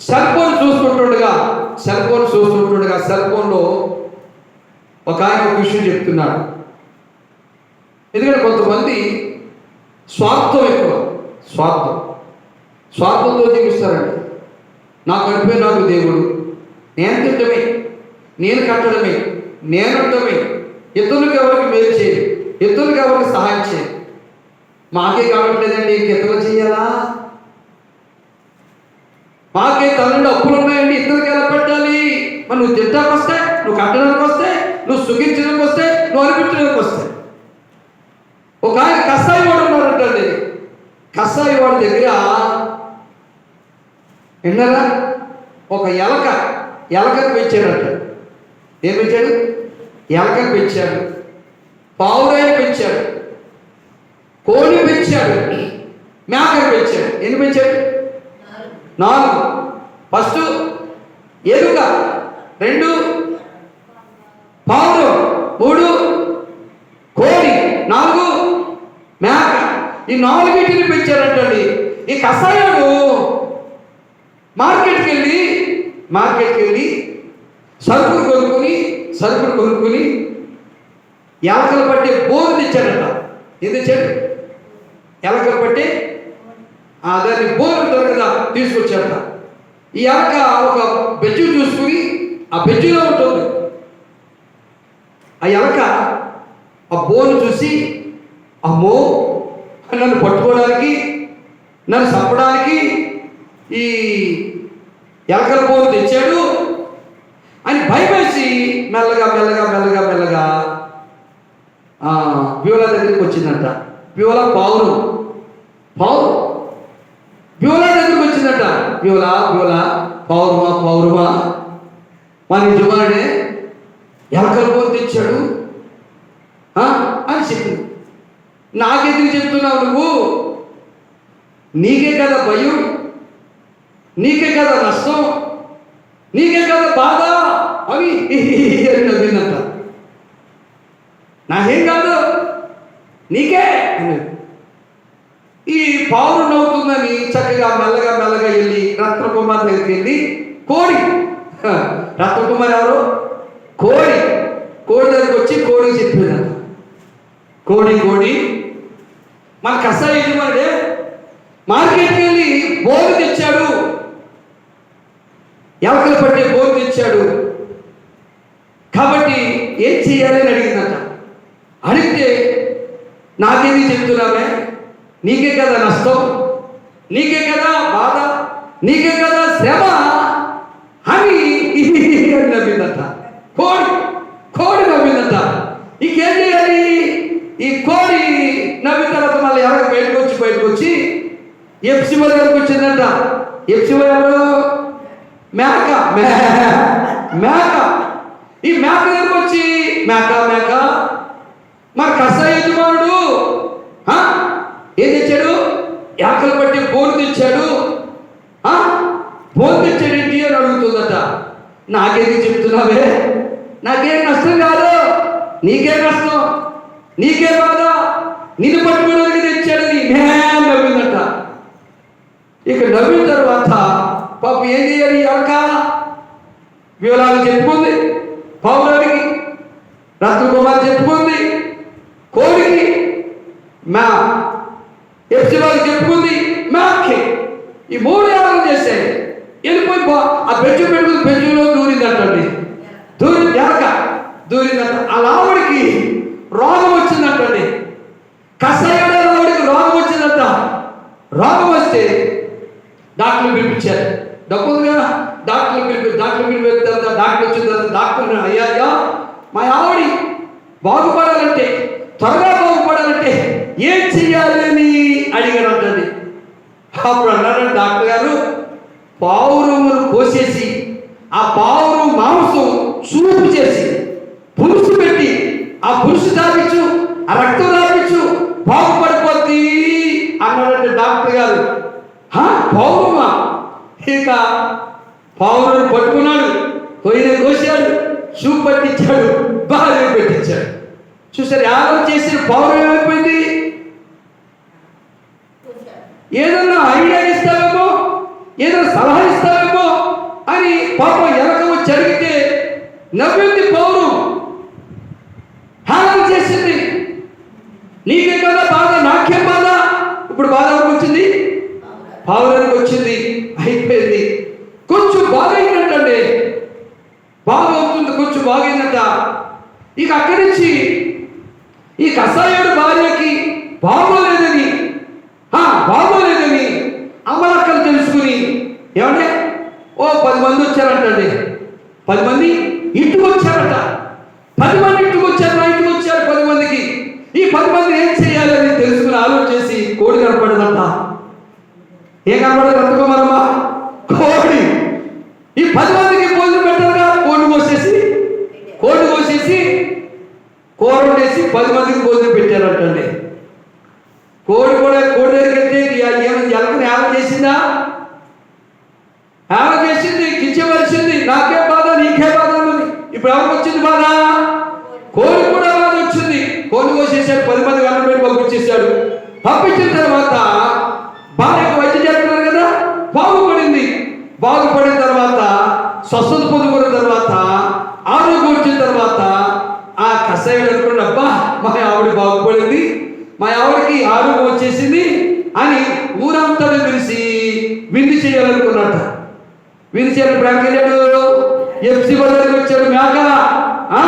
Cell phone చూస్తుంటుండగా cell phone చూస్తుంటుండగా cell ఫోన్లో ఒక ఆయన ఒక విషయం చెప్తున్నాడు. ఎందుకంటే కొంతమంది స్వార్థం ఎక్కువ. స్వార్థం. స్వార్థంతో జీవిస్తారండి. నాకు గడిపే నాకు దేవుడు. నేను తిట్టమే నేను కట్టడమే. నేను ఉండడమే. ఇతరులకు ఎవరికి మేలు చేయాలి ఇతరులకు ఎవరికి సహాయం చేయాలి మాకే కావట్లేదండి. ఇతరులు చేయాలా? మాకే తల్లిండి అప్పులు ఉన్నాయండి ఇద్దరికి ఎలా పెట్టాలి? మరి నువ్వు తిట్టడానికి వస్తే నువ్వు కట్టడానికి వస్తే నువ్వు సుఖించడానికి వస్తే నువ్వు అనిపించడానికి వస్తే. ఒక ఆయన కషాయి వాడు ఉన్నారంటండి కషాయి వాడి దగ్గర విన్నారా? ఒక ఎలక ఎలకకు పెంచాడట. ఏం పెంచాడు? ఎలకకు పెంచాడు. పావురాయి పెంచాడు. కోడి పెంచాడు. మేకను పెంచాడు. ఎన్ని పెంచాడు? నాలుగు. ఫస్ట్ ఎరుక రెండు పాలు మూడు కోడి. నాలుగు మేక. ఈ నాలుగింటిని పెంచారంటండి. ఈ కషాయాలు మార్కెట్కి వెళ్ళి మార్కెట్కి వెళ్ళి సరుకులు కొనుక్కొని సరుకులు కొనుక్కొని ఎలకలు పట్టే బోరు తెచ్చారట. ఇది చెప్పి ఎలకలు పట్టి? దాన్ని బోరు ఉంటుంది తీసుకొచ్చారట ఈ ఆక ఒక బెజ్జు చూసుకుని ఆ బెజ్జులో ఉంటుంది. ఆ ఎలక ఆ బోను చూసి అమ్మో నన్ను పట్టుకోవడానికి నన్ను చంపడానికి ఈ ఎలకల బోను తెచ్చాడు అని భయపేసి మెల్లగా మెల్లగా మెల్లగా మెల్లగా ఆ, బ్యూలా దగ్గరికి వచ్చిందంట. బ్యూలా పావురు పావురు బ్యూలా దగ్గర వచ్చిందంట. బ్యూలా బ్యూలా పౌరుమా పౌరుమా మన యజమానుడే ఎలకల పొందించాడు అని చెప్పింది నాకెందుకు చెప్తున్నావు నువ్వు? నీకే కదా భయం. నీకే కదా నష్టం. నీకే కదా బాధ. అని అని నవ్విందంట. నాకేం కాదు. నీకే అన్నాడు ఈ పావురు నవ్వుతుందని చక్కగా మెల్లగా మెల్లగా వెళ్ళి రత్నకుమార్ దగ్గరికి వెళ్ళి కోడి. రత్నకుమార్ ఎవరు? కోడి. కోడి దగ్గరికి వచ్చి కోడికి చెప్పిందంట కోడి కోడి. మన కషాయ యజమానుడే మార్కెట్కి వెళ్ళి బోరు తెచ్చాడు. ఎవరికి పట్టే బోరు తెచ్చాడు. కాబట్టి ఏం చేయాలి అని అడిగిందంట. అడిగితే నాకేమి చెప్తున్నామే నీకే కదా నష్టం నీకే కదా బాధ నీకే కదా శ్రమ. అని నవ్విందట కోడి కోడి నవ్విందట ఇంకేం చేయాలి? ఈ కోడి నవ్విన తర్వాత మళ్ళీ ఎవరికి బయటకు వచ్చి బయటకు వచ్చి ఎప్సిమ దగ్గరకు వచ్చిందంట. ఎప్సిమ ఎవరు? మేక. మే- మేక. ఈ మేక దగ్గరకు వచ్చి మేక మేక. మరి కష్ట యజమానుడు ఆ? ఏం తెచ్చాడు యాకలు పట్టి బోరు తెచ్చాడు ఆ? బోరు తెచ్చాడు ఏంటి అని అడుగుతుందట నాకేది చెప్తున్నావే? నాకేం నష్టం కాదు. నీకే నష్టం నీకే బాధ? నిన్ను పట్టుకోవడానికి తెచ్చాడు నీ మే నవ్విందట. ఇక నవ్విన తర్వాత పాప ఏం చేయాలి అక్క? వివరాలు చెప్పుకుంది. పౌరానికి రత్నకుమార్ చెప్పుకుంది. కోడికి మా ఎఫ్సిబాకి చెప్పుకుంది. మ్యాక్కి ఈ మూడు యాగం చేశాయి. వెళ్ళిపోయి బా- ఆ బెంచు పెట్టుకుని బెంచులో దూరిందంటండి. దూరి ఎలక దూరిందంట. ఆ లావుడికి రోగం వచ్చిందంటండి. కషాయం లావుడికి రోగం వచ్చిందంట. రోగం వస్తే డాక్టర్లు పిలిపించారు. డబ్బు ఉంది కదా. డాక్టర్లు పిలిపి డాక్టర్ పిలిపి తర్వాత డాక్టర్ వచ్చిన తర్వాత డాక్టర్ అయ్యా మా ఆవిడి బాగుపడాలంటే త్వరగా పావురమును కోసేసి ఆ పావురం మాంసం చూపు చేసి పులుసు పెట్టి ఆ పులుసు తాపించు ఆ రక్తం రాపించు బాగుపడిపోద్ది అన్నాడంటే డాక్టర్ గారు. "హా, ఇక పౌరుని పట్టుకున్నాడు కొయ్యని కోసాడు చూపు పట్టించాడు బాగా పెట్టించాడు. చూసారు యాగం చేసిన పౌరం ఏమైపోయింది? ఏదన్నా ఏదో సలహా ఇస్తారేమో అని పాప వెనక జరిగితే నవ్వింది పౌరు. హారం చేసింది. నీకే కదా బాధ నాకేం బాధ? ఇప్పుడు బాధ వచ్చింది? పావురానికి వచ్చింది. అయిపోయింది. కొంచెం బాగైందంటండి బాగా అవుతుంది కొంచెం బాగైందట ఇక అక్కడి నుంచి ఈ కషాయుడు భార్యకి బాగుంది ఆ, బాగోలేదని అమలక్కలు తెలుసుకుని ఏమంటే ఓ పది మంది వచ్చారంటండి పది మంది ఇంటికి వచ్చారట పది మంది ఇంటికి వచ్చారు నా ఇంటికి వచ్చారు పది మందికి ఈ పది మంది ఏం చేయాలని తెలుసుకుని ఆలోచన చేసి కోడి కనపడదంట ఏం కనబడదు అందుకోమరమ్మా కోడి. ఈ పది మందికి భోజనం పెట్టారుగా కోడి కోసేసి కోడి కోసేసి కూర వండేసి పది మందికి భోజనం పెట్టారటండి. కోడి కూడా కోడి దగ్గరికి వెళ్తే ఏమైనా జలకని ఏమైనా చేసిందా? ఏమైనా చేసింది? కించవలసింది నాకే బాధ నీకే బాధ అన్నది. ఇప్పుడు ఎవరికి వచ్చింది బాధ? కోడి కూడా బాధ వచ్చింది. కోడి కోసేసాడు పది మంది అన్నం పెట్టి పంపించేశాడు. పంపించి తర్వాత భార్యకు వైద్యం చేస్తున్నారు కదా బాగుపడింది బాగుపడిన తర్వాత స్వస్థత పొందుకున్న తర్వాత ఆరోగ్యం వచ్చిన తర్వాత ఆ కషాయుడు అనుకున్నాడు అబ్బా మా ఆవిడ బాగుపడింది మా ఆవిడకి ఆరోగ్యం వచ్చేసింది అని ఊరంతా పిలిచి విందు చేయాలనుకున్నట్ట విందు చేయాలని బ్రాంక్ వెళ్ళాడు. ఎఫ్సి బజార్కి వచ్చాడు మేక ఆ,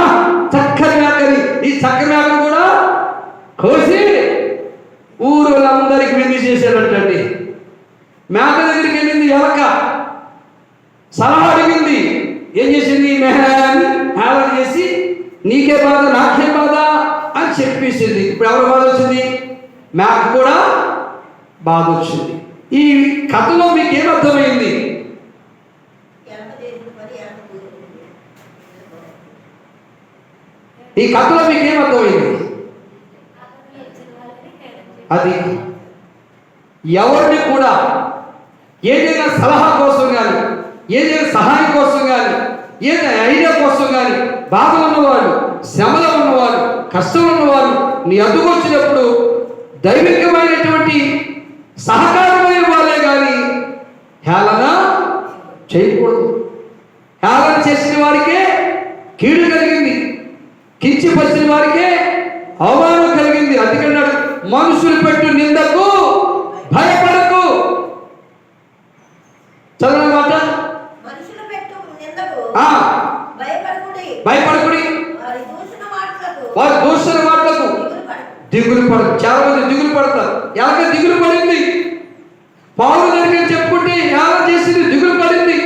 చక్కని మేకని ఈ చక్కని మేకను కూడా కోసి ఊరు వాళ్ళందరికి విందు చేశాడంటండి మేక దగ్గరికి వెళ్ళింది ఎలక. సలహా అడిగింది ఏం చేసింది మేక నీకే బాధ నాకే బాధ అని చెప్పేసింది. ఇప్పుడు ఎవరు బాధ వచ్చింది మేక కూడా బాధ వచ్చింది ఈ కథలో మీకు ఏమర్థమైంది ఈ కథలో మీకు ఏమర్థమైంది అది ఎవరిని కూడా ఏదైనా సలహా కోసం కానీ ఏదైనా సహాయం కోసం కానీ ఈయన ఐడియా కోసం కానీ బాధలు ఉన్నవారు శ్రమలో ఉన్నవారు కష్టం ఉన్నవారు నీ అందుకు వచ్చినప్పుడు దైవికమైనటువంటి సహకారమైన వాళ్ళే కానీ హేళన చేయకూడదు. హేళన చేసిన వారికే కీడు కలిగింది. కించిపరిచిన వారికే అవమానం కలిగింది. అందుకన్నాడు మనుషులు పెట్టి నిందకు భయపడకు చదవడం మాట మనుషులు పెట్టు నిందకు ఆ, భయపడకుడి భయపడకుడి వారి దూషణ మాటలకు వారి దూషణ మాటలకు దిగులు పడ పడదు చాలా మంది దిగులు పడతారు. ఎలాగ దిగులు పడింది. పాలు దగ్గర చెప్పుకుంటే ఎలా చేసింది దిగులు పడింది.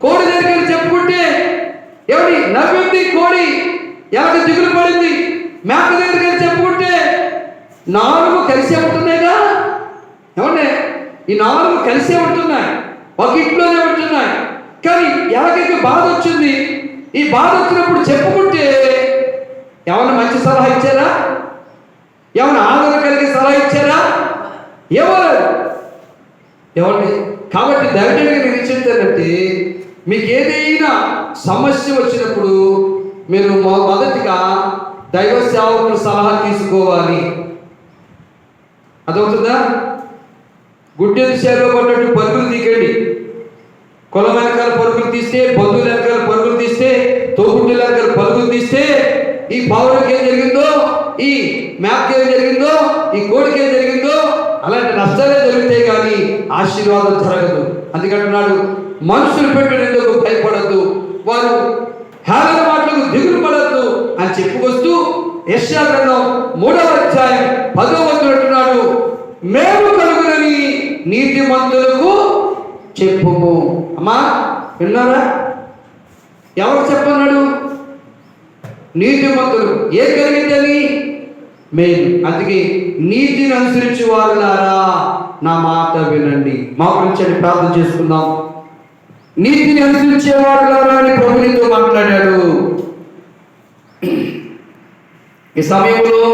కోడి దగ్గర చెప్పుకుంటే ఎవరి నవ్వింది కోడి. ఎలాగ దిగులు పడింది. మేక దగ్గర చెప్పుకుంటే నాలుగు కలిసే ఉంటున్నాయిగా ఏమంటే ఈ నాలుగు కలిసే ఉంటున్నాయి. ఒక ఇంట్లోనే ఉంటున్నాయి. కానీ ఎలాగైతే బాధ వచ్చింది. ఈ బాధ వచ్చినప్పుడు చెప్పుకుంటే ఎవరిని మంచి సలహా ఇచ్చారా? ఏమైనా ఆదరణ కలిగి సలహా ఇచ్చారా? ఎవరు? ఏమండి కాబట్టి దయచేసి నేను ఇచ్చేంటే మీకు ఏదైనా సమస్య వచ్చినప్పుడు మీరు మొదటిగా దైవ సేవకుల సలహా తీసుకోవాలి. అదవుతుందా గుడ్డెలు చేరులో పడ్డట్టు పరుగులు దిగండి కులం వెనకాల పరుగులు తీస్తే బంధువుల వెనకాల పరుగులు తీస్తే తోబుట్టుల వెనకాల పరుగులు తీస్తే ఈ పావులకి ఏం జరిగిందో ఈ మ్యాప్కి ఏం జరిగిందో ఈ కోడికి ఏం జరిగిందో అలాంటి నష్టాలే జరుగుతాయి కానీ ఆశీర్వాదం జరగదు. అందుకంటున్నాడు మనుషులు పెట్టినందుకు భయపడద్దు? వారు హేళన మాటలకు దిగులు పడద్దు అని చెప్పుకొస్తూ యశ్యా మూడవ అధ్యాయం పదో వంతులు అంటున్నాడు మేము కలుగునని నీతిమంతులకు చెప్పుము. అమ్మా విన్నారా? ఎవరు చెప్పన్నాడు? నీతిమంతులు ఏం కలిగిందని? మేలు. అందుకే నీతిని అనుసరించి వారులారా నా మాట వినండి. మా గురించి ప్రార్థన చేసుకుందాం. నీతిని అనుసరించే వారులారా అని ప్రభు మాట్లాడాడు. ఈ సమయంలో